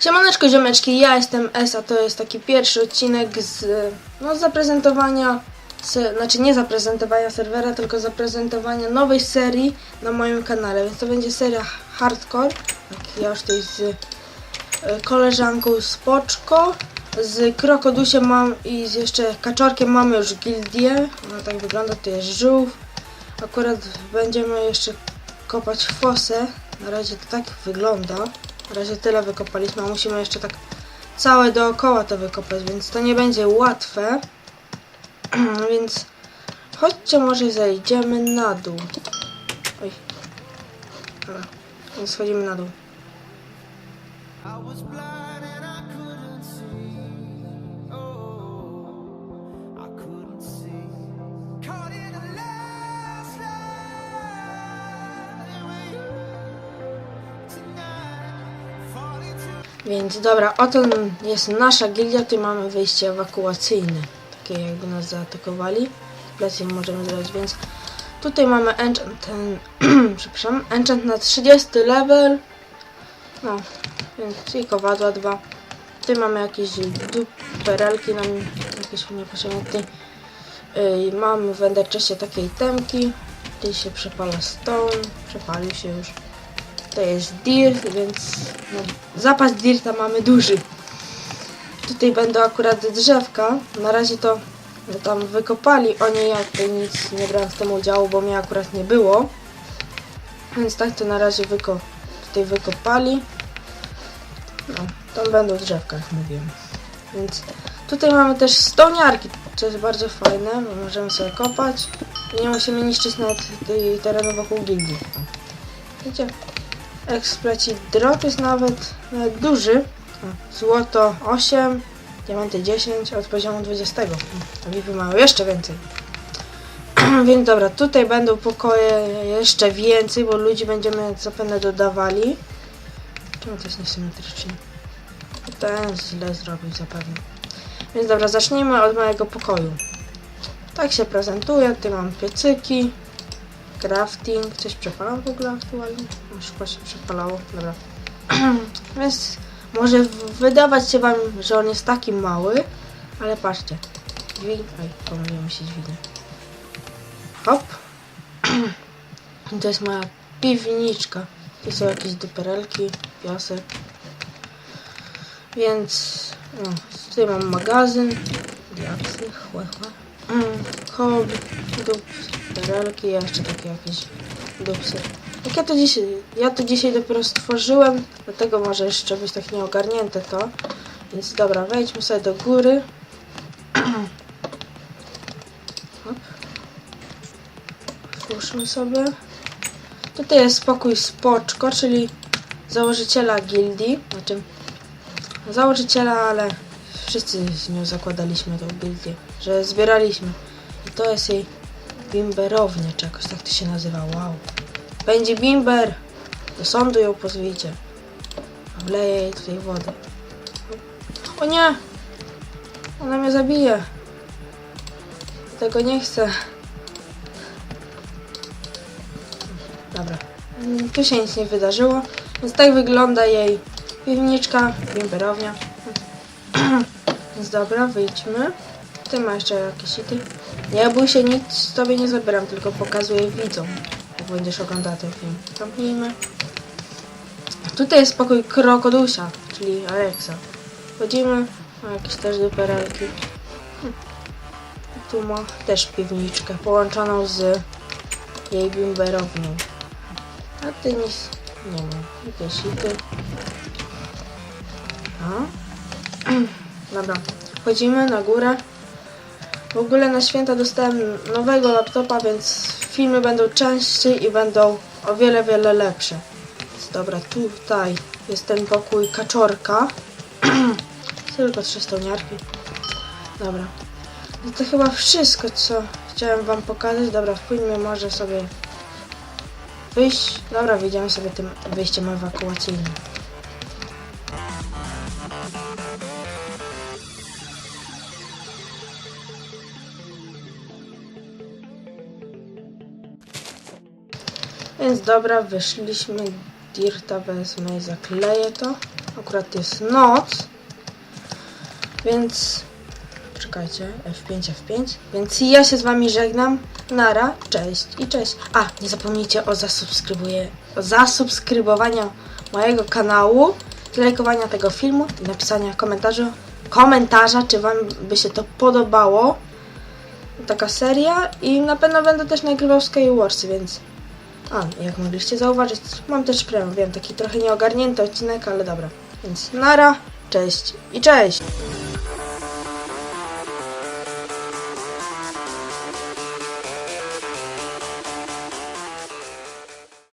Siemaneczko ziomeczki, ja jestem Esa, to jest taki pierwszy odcinek z, no, z zaprezentowania, se, znaczy nie zaprezentowania serwera, tylko zaprezentowania nowej serii na moim kanale, więc to będzie seria Hardcore, tak, ja już tutaj z e, koleżanką Spoczko, z Krokodusiem mam i z jeszcze Kaczorkiem mamy już gildię, ona tak wygląda, to jest żółw, akurat będziemy jeszcze kopać fosę, na razie to tak wygląda. Na razie tyle wykopaliśmy, a musimy jeszcze tak całe dookoła to wykopać, więc to nie będzie łatwe. więc chodźcie może zejdziemy na dół. Oj. Dobra, więc schodzimy na dół. Więc dobra, oto jest nasza gildia, tu mamy wyjście ewakuacyjne. Takie jakby nas zaatakowali. Plecy możemy zrobić, więc tutaj mamy enchant, ten, przepraszam, enchant na 30 level. No, więc i kowadła dwa. Tutaj mamy jakieś duperelki, nam jakieś niepotrzebne. Tutaj yy, mamy w enderczeście takiej temki. Tutaj się przepala stone, przepalił się już. To jest dirt, więc no, zapas dirta mamy duży. Tutaj będą akurat drzewka. Na razie to no, tam wykopali oni, ja tutaj nic nie brałem w tym udziału, bo mnie akurat nie było. Więc tak to na razie wyko tutaj wykopali. No, tam będą drzewka, jak mówiłem. Więc tutaj mamy też stoniarki, co jest bardzo fajne, bo możemy sobie kopać i nie musimy niszczyć nawet terenu wokół gildii. O. Widzicie? Ekspleci drop jest nawet, nawet duży. Złoto 8, diamenty 10 od poziomu 20. A mają jeszcze więcej. Więc dobra, tutaj będą pokoje jeszcze więcej, bo ludzi będziemy zapewne dodawali. Czemu to jest niesymetrycznie? Ten źle zrobił zapewne. Więc dobra, zacznijmy od mojego pokoju. Tak się prezentuje, tutaj mam piecyki, crafting, coś przepalam w ogóle aktualnie? Szybko się przepalało, dobra. Więc może wydawać się wam, że on jest taki mały, ale patrzcie. Dźwig... Oj, pomyliłem się dźwignię. Hop. To jest moja piwniczka. Tu są jakieś duperelki, piasek. Więc no, tutaj mam magazyn, diaksy, chłe, chłe. Mm, Kob, duperelki, jeszcze takie jakieś dupsy. Jak ja to dzisiaj, ja to dzisiaj dopiero stworzyłem, dlatego może jeszcze być tak nieogarnięte to. Więc dobra, wejdźmy sobie do góry. Otwórzmy sobie. Tutaj jest spokój spoczko, czyli założyciela gildii. Znaczy założyciela, ale wszyscy z nią zakładaliśmy tą gildię, że zbieraliśmy. I to jest jej bimberownia, czy jakoś tak to się nazywa. Wow. Będzie bimber! Do sądu ją pozwijcie. Wleję jej tutaj wodę. O nie! Ona mnie zabije. Tego nie chcę. Dobra. Mm, Tu się nic nie wydarzyło. Więc tak wygląda jej piwniczka, bimberownia. Więc dobra, wyjdźmy. Ty ma jeszcze jakieś ity. Nie bój się, nic z tobie nie zabieram, tylko pokazuję widzom, jak będziesz oglądał ten film. Zamknijmy. Tutaj jest pokój krokodusia, czyli Alexa. Wchodzimy, ma jakieś też duperelki. Hm. Tu ma też piwniczkę połączoną z jej bimberownią. A ty nic nie ma. Jakieś ity. A? Dobra, wchodzimy na górę. W ogóle na święta dostałem nowego laptopa, więc filmy będą częściej i będą o wiele, wiele lepsze. Więc dobra, tutaj jest ten pokój kaczorka. Tylko trzy stoniarki. Dobra. No to chyba wszystko, co chciałem wam pokazać. Dobra, wpójmy może sobie wyjść. Dobra, wyjdziemy sobie tym wyjściem ewakuacyjnym. Więc dobra, wyszliśmy. Dirta wezmę i zakleję to. Akurat jest noc. Więc czekajcie, F5, F5. Więc ja się z wami żegnam. Nara, cześć i cześć. A, nie zapomnijcie o zasubskrybuję, o zasubskrybowaniu mojego kanału, lajkowania tego filmu i napisania komentarza, komentarza, czy wam by się to podobało. Taka seria i na pewno będę też nagrywał Skywarsy, więc a, jak mogliście zauważyć, mam też premium, wiem, taki trochę nieogarnięty odcinek, ale dobra. Więc nara, cześć i cześć!